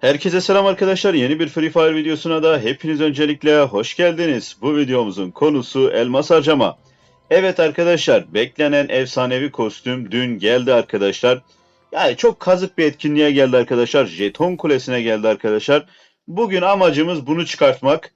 Herkese selam arkadaşlar. Yeni bir Free Fire videosuna da hepiniz öncelikle hoş geldiniz. Bu videomuzun konusu elmas harcama. Evet arkadaşlar, beklenen efsanevi kostüm dün geldi arkadaşlar. Yani çok kazık bir etkinliğe geldi arkadaşlar. Jeton kulesine geldi arkadaşlar. Bugün amacımız bunu çıkartmak.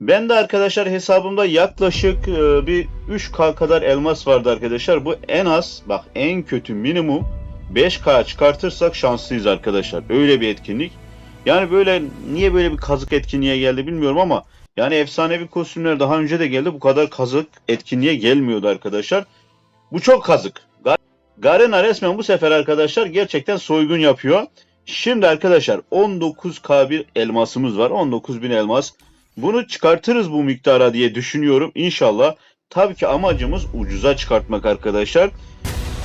Ben de arkadaşlar hesabımda yaklaşık e, bir 3K kadar elmas vardı arkadaşlar. Bu en az, bak en kötü minimum 5K çıkartırsak şanslıyız arkadaşlar. Öyle bir etkinlik. Yani böyle niye böyle bir kazık etkinliğe geldi bilmiyorum ama yani efsanevi kostümler daha önce de geldi. Bu kadar kazık etkinliğe gelmiyordu arkadaşlar. Bu çok kazık. Gar- Garena resmen bu sefer arkadaşlar gerçekten soygun yapıyor. Şimdi arkadaşlar 19k bir elmasımız var. 19.000 elmas. Bunu çıkartırız bu miktara diye düşünüyorum. İnşallah. Tabii ki amacımız ucuza çıkartmak arkadaşlar.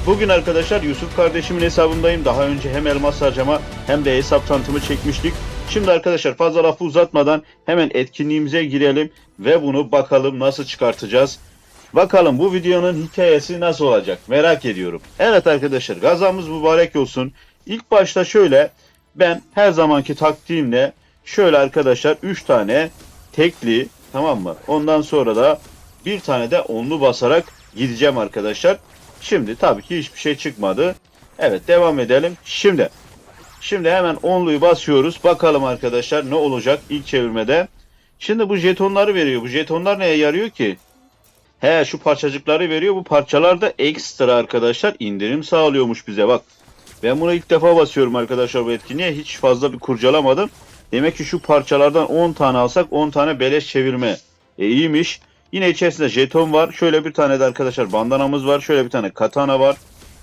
Bugün arkadaşlar Yusuf kardeşimin hesabındayım. Daha önce hem elmas harcama hem de hesap tanıtımı çekmiştik. Şimdi arkadaşlar fazla lafı uzatmadan hemen etkinliğimize girelim ve bunu bakalım nasıl çıkartacağız. Bakalım bu videonun hikayesi nasıl olacak merak ediyorum. Evet arkadaşlar gazamız mübarek olsun. İlk başta şöyle ben her zamanki taktiğimle şöyle arkadaşlar 3 tane tekli tamam mı? Ondan sonra da bir tane de onlu basarak gideceğim arkadaşlar. Şimdi tabii ki hiçbir şey çıkmadı. Evet devam edelim. Şimdi şimdi hemen onluyu basıyoruz. Bakalım arkadaşlar ne olacak ilk çevirmede. Şimdi bu jetonları veriyor. Bu jetonlar neye yarıyor ki? He şu parçacıkları veriyor. Bu parçalar da ekstra arkadaşlar indirim sağlıyormuş bize bak. Ben bunu ilk defa basıyorum arkadaşlar bu etkinliğe. Hiç fazla bir kurcalamadım. Demek ki şu parçalardan 10 tane alsak 10 tane beleş çevirme. E iyiymiş. Yine içerisinde jeton var. Şöyle bir tane de arkadaşlar bandanamız var. Şöyle bir tane katana var.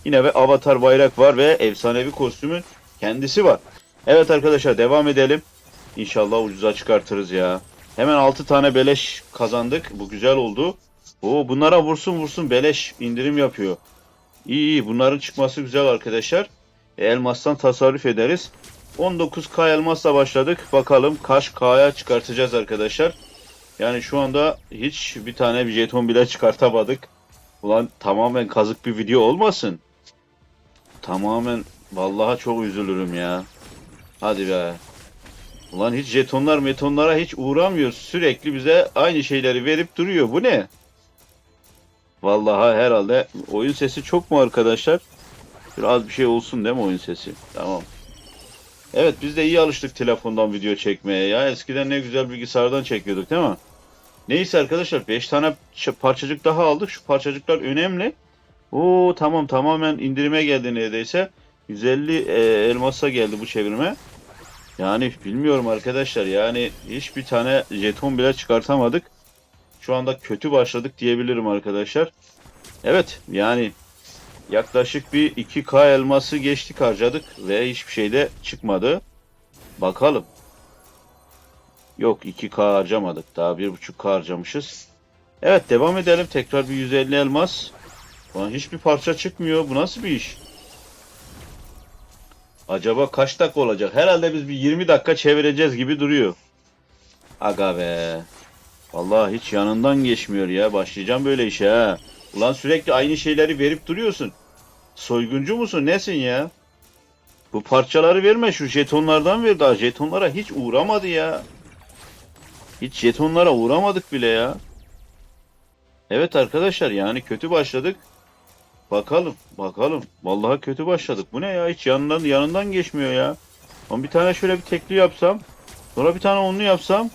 Yine ve avatar bayrak var ve efsanevi kostümün kendisi var. Evet arkadaşlar devam edelim. İnşallah ucuza çıkartırız ya. Hemen 6 tane beleş kazandık. Bu güzel oldu. Oo bunlara vursun vursun beleş indirim yapıyor. İyi iyi bunların çıkması güzel arkadaşlar. E, elmastan tasarruf ederiz. 19k elmasla başladık. Bakalım kaç k'ya çıkartacağız arkadaşlar. Yani şu anda hiç bir tane bir jeton bile çıkartamadık. Ulan tamamen kazık bir video olmasın. Tamamen vallahi çok üzülürüm ya. Hadi be. Ulan hiç jetonlar metonlara hiç uğramıyor. Sürekli bize aynı şeyleri verip duruyor. Bu ne? Vallahi herhalde oyun sesi çok mu arkadaşlar? Biraz bir şey olsun değil mi oyun sesi? Tamam. Evet biz de iyi alıştık telefondan video çekmeye ya. Eskiden ne güzel bilgisayardan çekiyorduk değil mi? Neyse arkadaşlar 5 tane parçacık daha aldık. Şu parçacıklar önemli. Oo tamam tamamen indirime geldi neredeyse. 150 e, elmasa geldi bu çevirme. Yani bilmiyorum arkadaşlar yani hiçbir tane jeton bile çıkartamadık. Şu anda kötü başladık diyebilirim arkadaşlar. Evet yani yaklaşık bir 2K elması geçtik harcadık ve hiçbir şey de çıkmadı. Bakalım. Yok 2K harcamadık. Daha 1.5K harcamışız. Evet devam edelim. Tekrar bir 150 elmas. Ulan hiçbir parça çıkmıyor. Bu nasıl bir iş? Acaba kaç dakika olacak? Herhalde biz bir 20 dakika çevireceğiz gibi duruyor. Aga be. Vallahi hiç yanından geçmiyor ya. Başlayacağım böyle işe ha. Ulan sürekli aynı şeyleri verip duruyorsun. Soyguncu musun? Nesin ya? Bu parçaları verme. Şu jetonlardan ver daha. Jetonlara hiç uğramadı ya. Hiç jetonlara uğramadık bile ya. Evet arkadaşlar yani kötü başladık. Bakalım bakalım. Vallahi kötü başladık. Bu ne ya? Hiç yanından yanından geçmiyor ya. Ama bir tane şöyle bir tekli yapsam. Sonra bir tane onlu yapsam.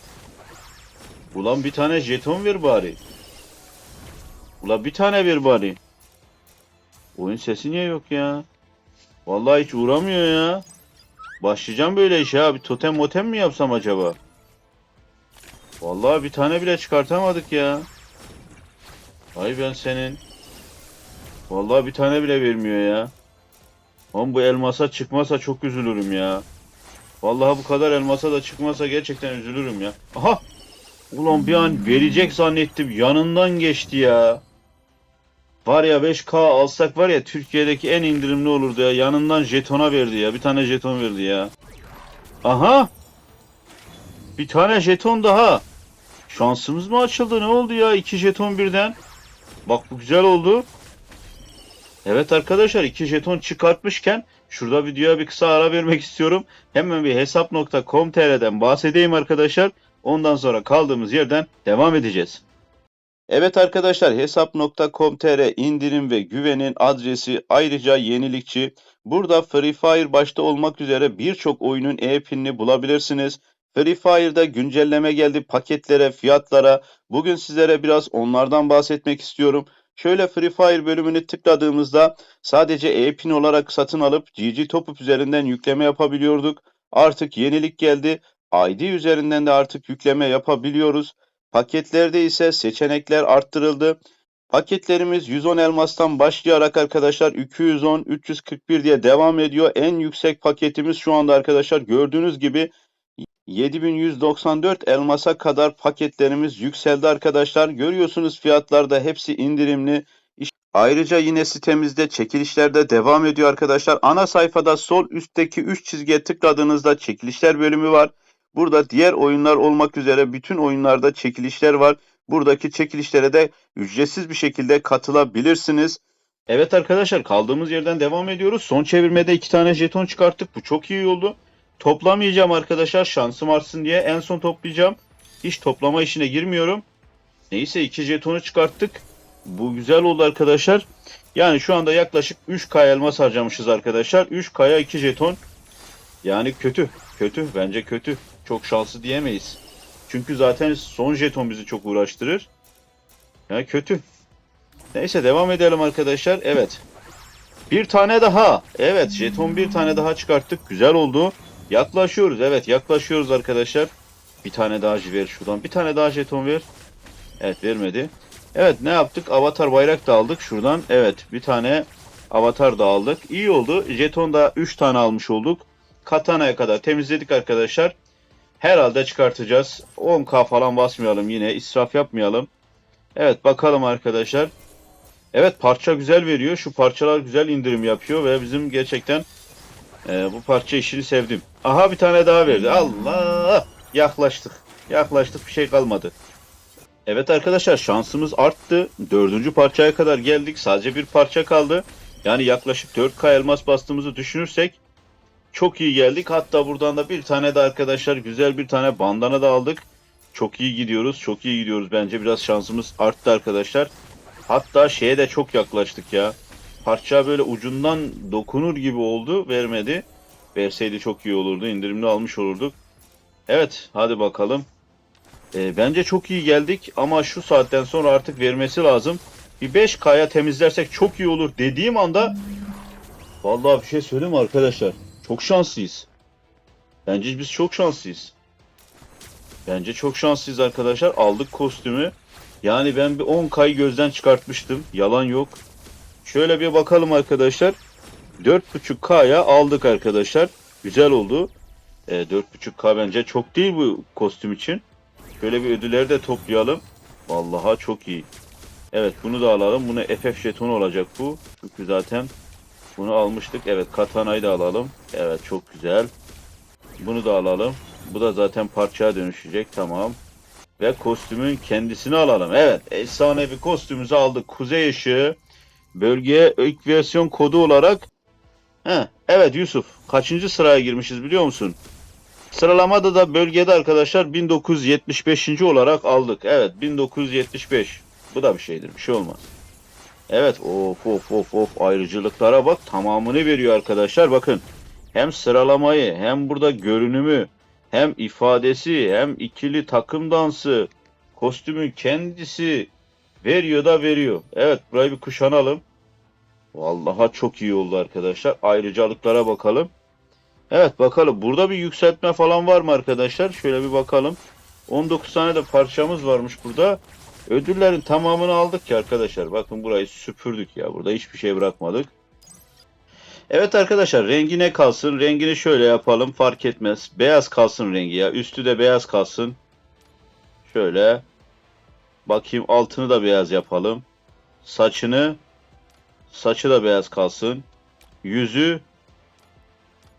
Ulan bir tane jeton ver bari. Ulan bir tane ver bari. Oyun sesi niye yok ya? Vallahi hiç uğramıyor ya. Başlayacağım böyle işe ha. Bir totem motem mi yapsam acaba? Vallahi bir tane bile çıkartamadık ya. Ay ben senin. Vallahi bir tane bile vermiyor ya. Oğlum bu elmasa çıkmasa çok üzülürüm ya. Vallahi bu kadar elmasa da çıkmasa gerçekten üzülürüm ya. Aha! Ulan bir an verecek zannettim. Yanından geçti ya. Var ya 5K alsak var ya Türkiye'deki en indirimli olurdu ya. Yanından jetona verdi ya. Bir tane jeton verdi ya. Aha! Bir tane jeton daha. Şansımız mı açıldı? Ne oldu ya? İki jeton birden. Bak bu güzel oldu. Evet arkadaşlar iki jeton çıkartmışken Şurada videoya bir kısa ara vermek istiyorum. Hemen bir hesap.com.tr'den bahsedeyim arkadaşlar. Ondan sonra kaldığımız yerden devam edeceğiz. Evet arkadaşlar hesap.com.tr indirim ve güvenin adresi ayrıca yenilikçi. Burada Free Fire başta olmak üzere birçok oyunun e-pinini bulabilirsiniz. Free Fire'da güncelleme geldi paketlere, fiyatlara. Bugün sizlere biraz onlardan bahsetmek istiyorum. Şöyle Free Fire bölümünü tıkladığımızda sadece e-pin olarak satın alıp GG Topup üzerinden yükleme yapabiliyorduk. Artık yenilik geldi. ID üzerinden de artık yükleme yapabiliyoruz. Paketlerde ise seçenekler arttırıldı. Paketlerimiz 110 elmastan başlayarak arkadaşlar 210, 341 diye devam ediyor. En yüksek paketimiz şu anda arkadaşlar gördüğünüz gibi 7194 elmasa kadar paketlerimiz yükseldi arkadaşlar. Görüyorsunuz fiyatlarda hepsi indirimli. Ayrıca yine sitemizde çekilişler de devam ediyor arkadaşlar. Ana sayfada sol üstteki 3 çizgiye tıkladığınızda çekilişler bölümü var. Burada diğer oyunlar olmak üzere bütün oyunlarda çekilişler var. Buradaki çekilişlere de ücretsiz bir şekilde katılabilirsiniz. Evet arkadaşlar kaldığımız yerden devam ediyoruz. Son çevirmede iki tane jeton çıkarttık. Bu çok iyi oldu. Toplamayacağım arkadaşlar şansım artsın diye. En son toplayacağım. Hiç toplama işine girmiyorum. Neyse iki jetonu çıkarttık. Bu güzel oldu arkadaşlar. Yani şu anda yaklaşık 3K elmas harcamışız arkadaşlar. 3K'ya 2 jeton. Yani kötü. Kötü. Bence kötü. Çok şanslı diyemeyiz. Çünkü zaten son jeton bizi çok uğraştırır. Yani kötü. Neyse devam edelim arkadaşlar. Evet. Bir tane daha. Evet jeton bir tane daha çıkarttık. Güzel oldu. Yaklaşıyoruz. Evet yaklaşıyoruz arkadaşlar. Bir tane daha ver şuradan. Bir tane daha jeton ver. Evet vermedi. Evet ne yaptık? Avatar bayrak da aldık şuradan. Evet bir tane avatar da aldık. İyi oldu. Jeton da 3 tane almış olduk. Katana'ya kadar temizledik arkadaşlar. Herhalde çıkartacağız. 10k falan basmayalım yine. israf yapmayalım. Evet bakalım arkadaşlar. Evet parça güzel veriyor. Şu parçalar güzel indirim yapıyor ve bizim gerçekten e, bu parça işini sevdim. Aha bir tane daha verdi. Allah! Yaklaştık. Yaklaştık bir şey kalmadı. Evet arkadaşlar şansımız arttı. Dördüncü parçaya kadar geldik. Sadece bir parça kaldı. Yani yaklaşık 4K elmas bastığımızı düşünürsek çok iyi geldik. Hatta buradan da bir tane de arkadaşlar güzel bir tane bandana da aldık. Çok iyi gidiyoruz. Çok iyi gidiyoruz. Bence biraz şansımız arttı arkadaşlar. Hatta şeye de çok yaklaştık ya. Parça böyle ucundan dokunur gibi oldu. Vermedi. Verseydi çok iyi olurdu. İndirimli almış olurduk. Evet hadi bakalım. Ee, bence çok iyi geldik ama şu saatten sonra artık vermesi lazım. Bir 5K'ya temizlersek çok iyi olur dediğim anda Vallahi bir şey söyleyeyim arkadaşlar? Çok şanslıyız. Bence biz çok şanslıyız. Bence çok şanslıyız arkadaşlar. Aldık kostümü. Yani ben bir 10K'yı gözden çıkartmıştım. Yalan yok. Şöyle bir bakalım arkadaşlar. 4.5K'ya aldık arkadaşlar. Güzel oldu. E, 4.5K bence çok değil bu kostüm için. Şöyle bir ödülleri de toplayalım. Vallahi çok iyi. Evet bunu da alalım. Bunu FF jetonu olacak bu. Çünkü zaten bunu almıştık. Evet katanayı da alalım. Evet çok güzel. Bunu da alalım. Bu da zaten parçaya dönüşecek. Tamam. Ve kostümün kendisini alalım. Evet efsanevi kostümümüzü aldık. Kuzey ışığı bölgeye ilk versiyon kodu olarak He, evet Yusuf. Kaçıncı sıraya girmişiz biliyor musun? Sıralamada da bölgede arkadaşlar 1975. olarak aldık. Evet 1975. Bu da bir şeydir. Bir şey olmaz. Evet of of of of ayrıcılıklara bak tamamını veriyor arkadaşlar. Bakın hem sıralamayı hem burada görünümü hem ifadesi hem ikili takım dansı kostümün kendisi veriyor da veriyor. Evet burayı bir kuşanalım. Vallahi çok iyi oldu arkadaşlar. Ayrıcalıklara bakalım. Evet bakalım. Burada bir yükseltme falan var mı arkadaşlar? Şöyle bir bakalım. 19 tane de parçamız varmış burada. Ödüllerin tamamını aldık ki arkadaşlar. Bakın burayı süpürdük ya. Burada hiçbir şey bırakmadık. Evet arkadaşlar rengi ne kalsın? Rengini şöyle yapalım. Fark etmez. Beyaz kalsın rengi ya. Üstü de beyaz kalsın. Şöyle. Bakayım altını da beyaz yapalım. Saçını saçı da beyaz kalsın. Yüzü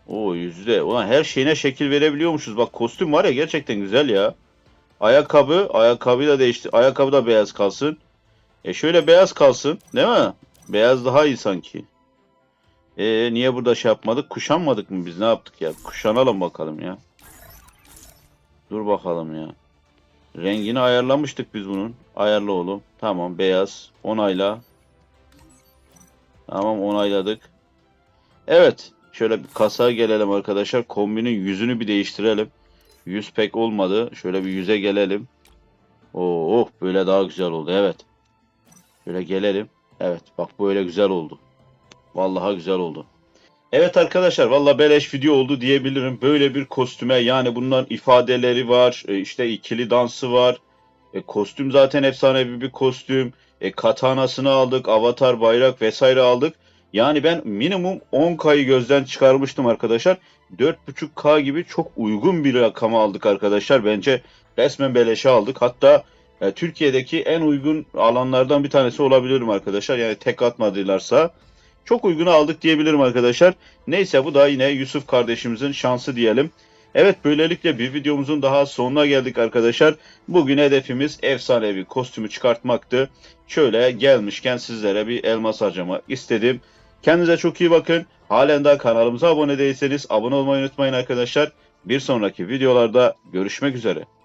o yüzde. Ulan her şeyine şekil verebiliyormuşuz. Bak kostüm var ya gerçekten güzel ya. Ayakkabı, ayakkabı da değişti. Ayakkabı da beyaz kalsın. E şöyle beyaz kalsın, değil mi? Beyaz daha iyi sanki. Ee, niye burada şey yapmadık? Kuşanmadık mı biz? Ne yaptık ya? Kuşanalım bakalım ya. Dur bakalım ya. Rengini ayarlamıştık biz bunun. Ayarla oğlum. Tamam beyaz. Onayla. Tamam onayladık. Evet. Şöyle bir kasaya gelelim arkadaşlar. Kombinin yüzünü bir değiştirelim. Yüz pek olmadı. Şöyle bir yüze gelelim. Oo, oh, böyle daha güzel oldu. Evet. Şöyle gelelim. Evet bak böyle güzel oldu. Vallahi güzel oldu. Evet arkadaşlar valla beleş video oldu diyebilirim. Böyle bir kostüme yani bunların ifadeleri var. e, işte ikili dansı var. E, kostüm zaten efsanevi bir kostüm. E, katanasını aldık. Avatar bayrak vesaire aldık. Yani ben minimum 10K'yı gözden çıkarmıştım arkadaşlar. 4.5K gibi çok uygun bir rakama aldık arkadaşlar. Bence resmen beleşe aldık. Hatta e, Türkiye'deki en uygun alanlardan bir tanesi olabilirim arkadaşlar. Yani tek atmadılarsa çok uygunu aldık diyebilirim arkadaşlar. Neyse bu da yine Yusuf kardeşimizin şansı diyelim. Evet böylelikle bir videomuzun daha sonuna geldik arkadaşlar. Bugün hedefimiz efsanevi kostümü çıkartmaktı. Şöyle gelmişken sizlere bir elmas harcama istedim. Kendinize çok iyi bakın. Halen daha kanalımıza abone değilseniz abone olmayı unutmayın arkadaşlar. Bir sonraki videolarda görüşmek üzere.